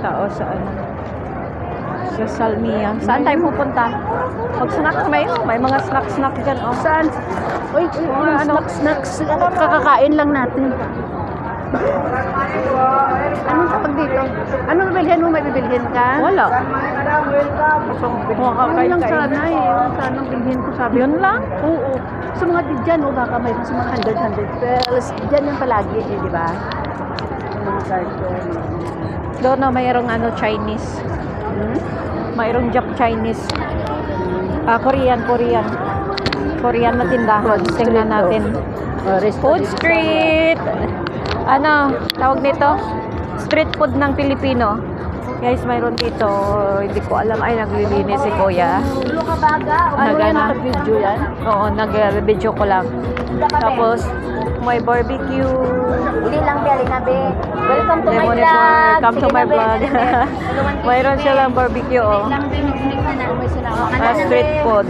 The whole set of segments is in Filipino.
Tao sa ano. Sa Salmia. Saan tayo pupunta? Mag-snacks may, may mga snack-snack dyan. Oh. Saan? Uy, Mga ano? snacks, snacks. Kakakain lang natin. Anong tawag dito? Anong bibilhin mo? May bibilhin ka? Wala. Mo Ano kakain lang sana eh. Yung Sanang bilhin ko sabi Yun lang? Oo. Sa mga dyan, oh, baka mayroon sa mga 100, 100 pesos. Dyan yung palagi eh, di ba? Doon na mayroong ano, Chinese. Hmm? Mayroong Jap Chinese. Ah, Korean, Korean. Korean na tindahan. Tingnan natin. Resto Food street. Ano, tawag nito? Street food ng Pilipino. Guys, mayroon dito. Hindi ko alam. Ay, naglilinis si Kuya. Ano yan? Naka-video yan? Oo, nag-video ko lang. Tapos, may barbecue. Hindi lang Beli na be. Welcome to my Lemon vlog. Welcome to my vlog. Mayroon silang barbecue, oh. Na, street food.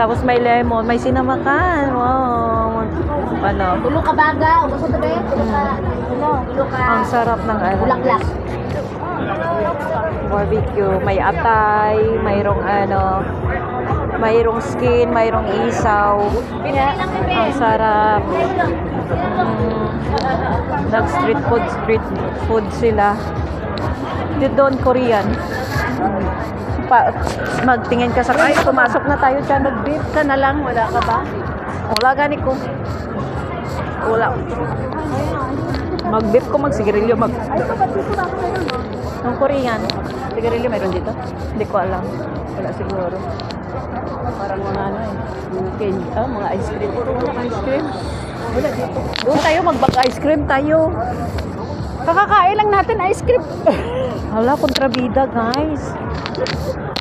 Tapos may lemon, may sinamakan. Wow. Ano? Ulo ka baga? Ulo ka be? Ulo ka. Ulo. Ulo ka. Ang sarap ng ano. Bulaklak. barbecue, may atay, mayroong ano, mayroong skin, mayroong isaw. Ang sarap. Nag street food, street food sila. Dito doon Korean. Pa, magtingin ka sa ay pumasok na tayo dyan Mag-beef ka na lang. Wala ka ba? wala gani ko wala mag beef ko mag sigarilyo mag Ay, meron, ng Korean sigarilyo mayroon dito hindi ko alam wala siguro Parang mga ano eh. Mga candy. Ah, mga ice cream. ice cream wala dito doon tayo magbag ice cream tayo Kakakain lang natin ice cream. Hala, kontrabida guys.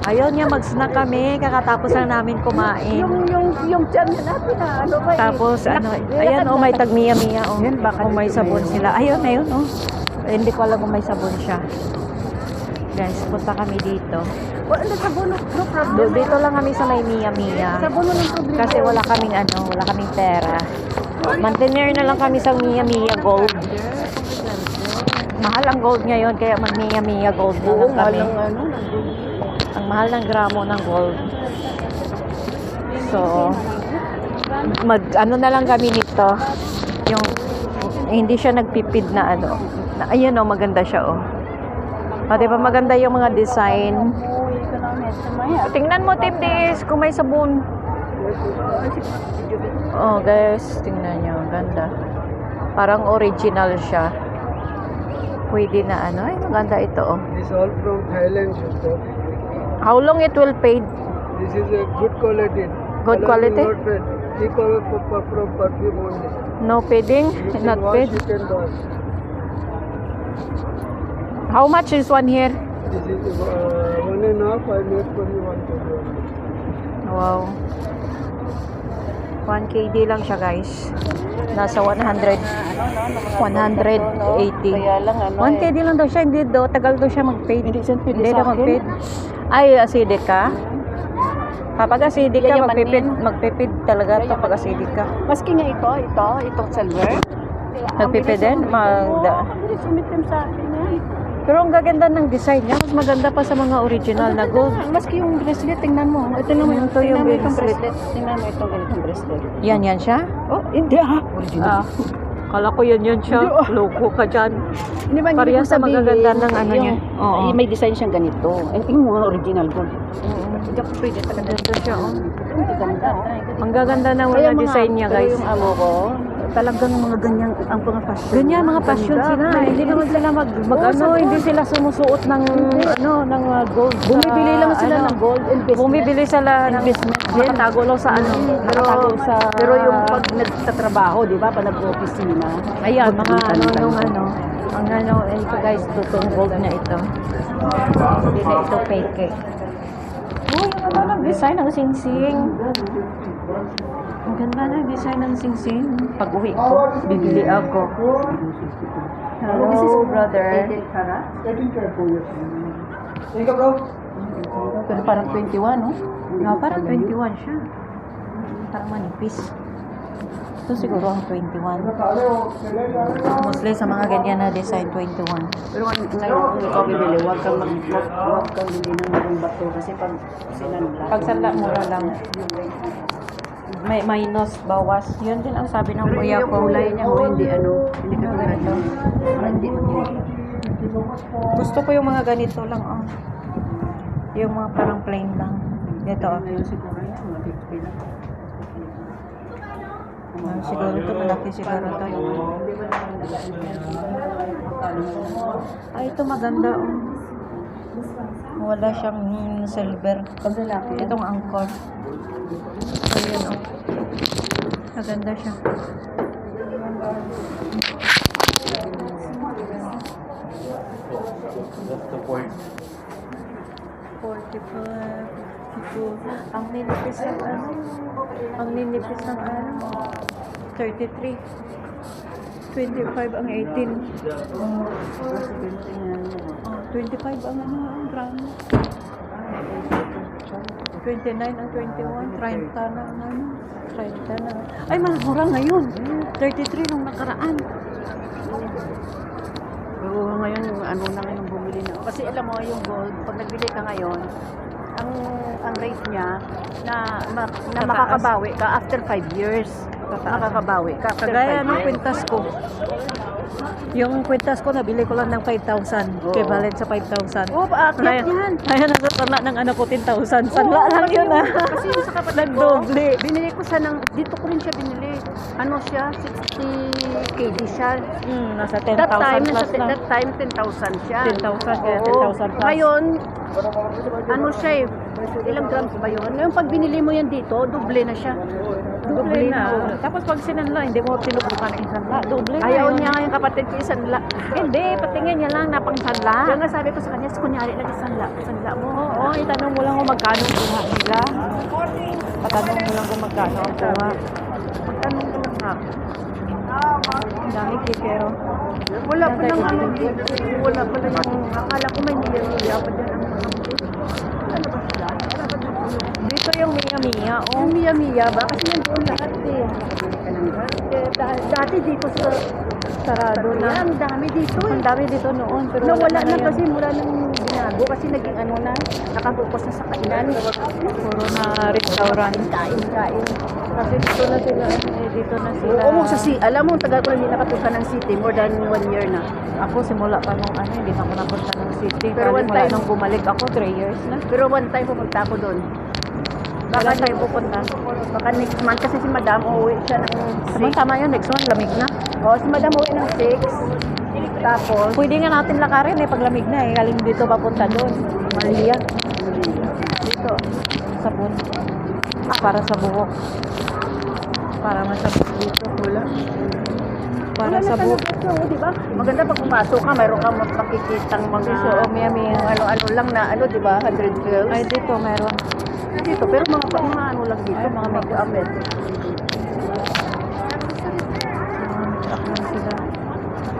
Ayaw niya mag-snack kami. Kakatapos lang namin kumain. yung, yung, yung tiyan na natin na ano ba eh. Tapos ano, ayan oh, may tagmiya-miya oh. Yan, baka oh, may sabon sila. Ayun, ayun oh. Eh, hindi ko alam kung may sabon siya. Guys, punta kami dito. Wala sa bulo. No problem. Dito lang kami sa may miya-miya. Sa bulo ng problema. Kasi wala kaming ano, wala kaming pera. Mantener na lang kami sa miya-miya gold. Mahal ang gold ngayon, kaya mag miya-miya gold na lang kami. ano. Ang mahal ng gramo ng gold. So, mag ano na lang kami nito. Yung hindi siya nagpipid na ano. Na, ayun oh, maganda siya oh. O, di ba maganda yung mga design. Tingnan mo, Tim Dis, kung may sabon. Oh, guys, tingnan nyo. Ganda. Parang original siya. Pwede na ano. Ay, maganda ito oh. This all from Thailand, sister. How long it will fade? This is a good quality. Good quality? Keep away from, perfume only. No fading? Not fade? How much is one here? This is uh, one and a half. I made for you one. Wow. 1 KD lang siya guys. Nasa 100. 180. Kaya lang 1 KD lang daw siya. Hindi daw. Tagal daw siya mag-fade. Hindi siya pwede Hindi sa daw mag-fade. Ay, acidic ka? Kapag acidic ka, magpipid, magpipid talaga to pag acidic ka. Maski nga ito, ito, itong silver. Nagpipid din? Magda. Hindi sumitim sa akin. Pero ang gaganda ng design niya. Mas maganda pa sa mga original na gold. Maski yung bracelet, tingnan mo. Ito naman, Ito yung tingnan bracelet. bracelet. Tingnan mo itong ganitong bracelet. Yan, yan siya? Oh, hindi ha. Original. Ah. Kala ko yan yun siya. Loko ka dyan. Hindi ba, Parehas sa magaganda ng ano niya. Oo. ay, may design siyang ganito. Ay, yung mga original gold. Hindi ako pwede talaga. Ganda siya, oh. Ang ganda. Ang gaganda ng Kaya mga design niya, pero guys. yung amo ko, talagang mga ganyan ang mga fashion. Ganyan, mga passion sila. Hindi naman sila mag, mag Oo, ano, hindi sila sumusuot ng, ano, ng uh, gold. sa, Bumibili lang sila ano, ng gold investment. Bumibili sila ng Investment. Nakatago lang sa ano, pero, nakatago sa... pero yung pag nagtatrabaho, di ba, pag nag-opisina, Ayan, mga ano, sa- ano. Ang ano, ito guys, totoong gold na ito. Hindi na ito fake eh. Ang ano ng design ng singsing. Ang ganda ng design ng singsing. Pag uwi ko, bibili ako. Hello, brother. 18 karat. 18 karat po, yes. Thank you, bro. Pero parang 21, no? No, parang 21 siya. Parang manipis. Ito siguro ang 21. Mostly sa mga ganyan na design, 21. Pero ngayon, ngayon kung ikaw bibili, huwag kang mag, wag, wag kang bibili ng magong bato kasi pag sinanla. Pag sanla, mura lang. May minus, bawas. Yun din ang sabi ng kuya ko. kulay niya, oh, hindi ano, hindi ka ganito. Hindi, Gusto ko yung mga ganito lang, oh. Yung mga parang plain lang. Ito, oh. Ngayon siguro yan, mga 50 lang. Ah, siguro ito, malaki siguro ito. Ay, ito maganda, oh. Wala siyang silver. Itong angkor. Ayan, oh. Maganda siya. That's the point. 45, 52. Ang ninipis ng ano? Ang ninipis ng ano? 33. 25 ang 18. Oh, 25 ang ano, gramo. 29 ang 21, 30 na ang ano, 30 na. Ay, mura ngayon. 33 nung nakaraan. Pero ngayon, ano na ngayon bumili na. Kasi alam mo, yung gold, pag nagbili ka ngayon, ang ang rate niya na, ma, na Tataas. makakabawi ka after 5 years. Tataas. Makakabawi ka after 5 Kagaya ng years. kwintas ko. Yung kwintas ko, nabili ko lang ng 5,000. Oo. Equivalent sa 5,000. Oo, paakyat yan. ngayon nasa tala ng anak ko 10,000. Sanla lang yun ah. Kasi yung sa kapatid ko, binili ko siya ng, dito ko rin siya binili. Ano siya, 60 kg siya. Hmm, nasa That 10,000 time, plus nasa, na. that time, 10,000 siya. 10,000 kaya Oo. 10,000 plus. Ngayon, ano siya eh, ilang grams ba yun? Ngayon, pag binili mo yan dito, doble na siya. Doble na. Tapos pag sinanla, hindi mo tinubukan ng sanla. Doble na Ayaw yun. niya yung kapatid ko isang la. Hindi, patingin niya lang na pang sanla. Kaya nga sabi ko sa kanya, kunyari lang isang la, isang la mo. Oo, itanong mo lang kung magkano ang kuha nila. Patanong mo lang kung magkano ang kuha. Magtanong ko lang ha. Ang dami kikero. Wala pa lang ano. Wala pa lang akala ko may niya-niya pa dyan ang mga Ano ba sila? Wala ba dito? Dito yung Mia Mia. Oh, Ang miya-miya ba? Kasi nandoon lahat eh. Eh, da- Dati dito sa sarado na. ang dami dito eh. Ang dami dito noon. Pero Nawala na ngayon. kasi mula nang binago kasi naging ano na, nakafocus na sa kainan. Puro na restaurant. Kain, kain. Kasi dito na sila. Eh, dito na sila. Oo, mo sa si, alam mo, tagal ko na hindi nakapunta ng city, more than one year na. Ako simula pa nung ano, hindi na ako napunta ng city. Pero Pero one mula time- nung bumalik ako, 3 years na. Pero one time pupunta ako doon. Baka tayo pupunta. Baka next month kasi si madam uuwi siya ng Tama, 6. tama yun, next one, lamig na. Oo, si madam uuwi ng 6. Tapos, Pwede nga natin lakarin eh, pag lamig na eh. Galing dito papunta doon. Malia. Dito, sa pun. Ah, para sa buhok. Para masabot dito. Wala. Para sa buhok. talaga ito, di ba? Maganda pag pumasok ka, mayroon kang makikitang mga So, oh, miya miya. ano-ano lang na ano, di ba? 100 girls. Ay, dito meron. Dito, pero mga, mga ano lang dito, mga damit. Sila.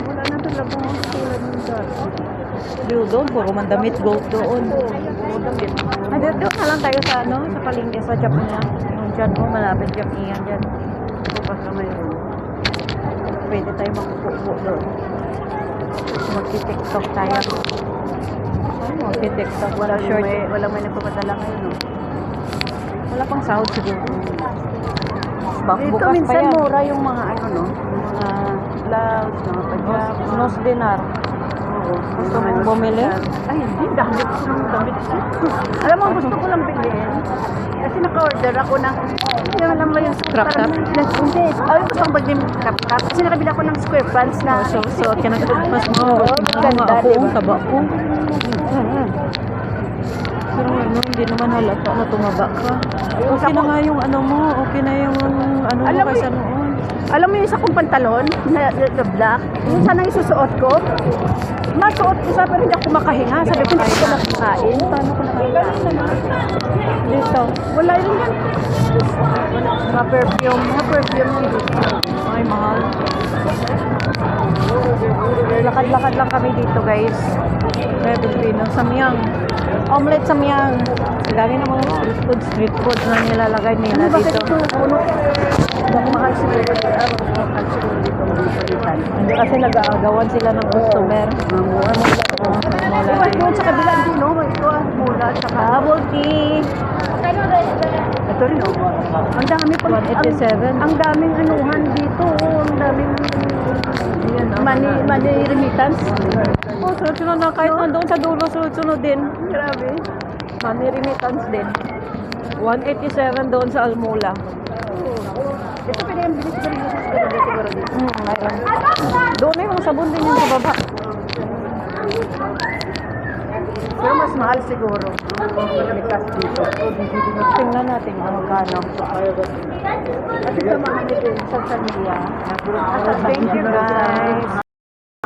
Wala na talaga mga tulad ng dati. Doon, doon, puro mandamit gold doon. Damit. Ah, doon na lang tayo sa ano, sa palengke sa Japan. Yung dyan, oh, malapit iyan dyan. Bukas na ngayon. Pwede tayo makukupo doon. Magti-tiktok tayo. Magti-tiktok. Wala may, wala may nagpapadala ngayon, no? Wala pang sahod siguro. Dito bukas pa minsan yan. mura yung mga ano, no? Yung mga blouse, mga pajama. Nos dinar. Oo. Gusto mong bumili? Ay, hindi. Dami ko ng damit. Alam mo, gusto ko lang bilhin. Kasi naka-order ako ng, yung alam mo yung Crop top? Hindi. Ay, gusto kong bagay crop top. Kasi nakabila ko ng square pants na. So, so, kinagpas mo. Oo, Mga maganda, ako, diba? taba ko. Pero ano, hindi naman halata na tumaba ka. Okay na nga yung ano mo, okay na yung ano mo kaysa noon. Alam mo yung isa kong pantalon na, na, na black? Yung sana yung susuot ko. Masuot ko sa pero hindi ako makahinga. Sabi ko, hindi ko nakakain. Paano ko nakakain? Dito. Wala yun yan. Mga perfume. Mga perfume dito. Ay, mahal. Lakad-lakad lang kami dito, guys. tayo Pilipino. Samyang. Omelette samyang. Ang dami ng mga street food, street food na nilalagay nila Ano ba dito. ito? Hindi mahal siguro. Hindi kasi nag-aagawan sila ng customer. Mura mo. Mula Diba din. doon sa kabila din, no? Ito ah, mula. Tsaka, Bubble tea. ito rin, oh. Ang dami pang, 187. Ang, daming anuhan dito, oh. Ang daming money, money remittance. Oh, sunod-sunod na. Kahit nandun sa dulo, sunod-sunod din. Grabe. Money remittance din. 187 doon sa Almula. Ito pwede yung bilis bilis siguro dito siguro dito. Mm, mayroon. Doon may mga sabon din yung sa baba. Pero mas mahal siguro. Likas dito. Tingnan natin kung magkano. Kasi sa mga nito, sa Sanilla. Thank you guys.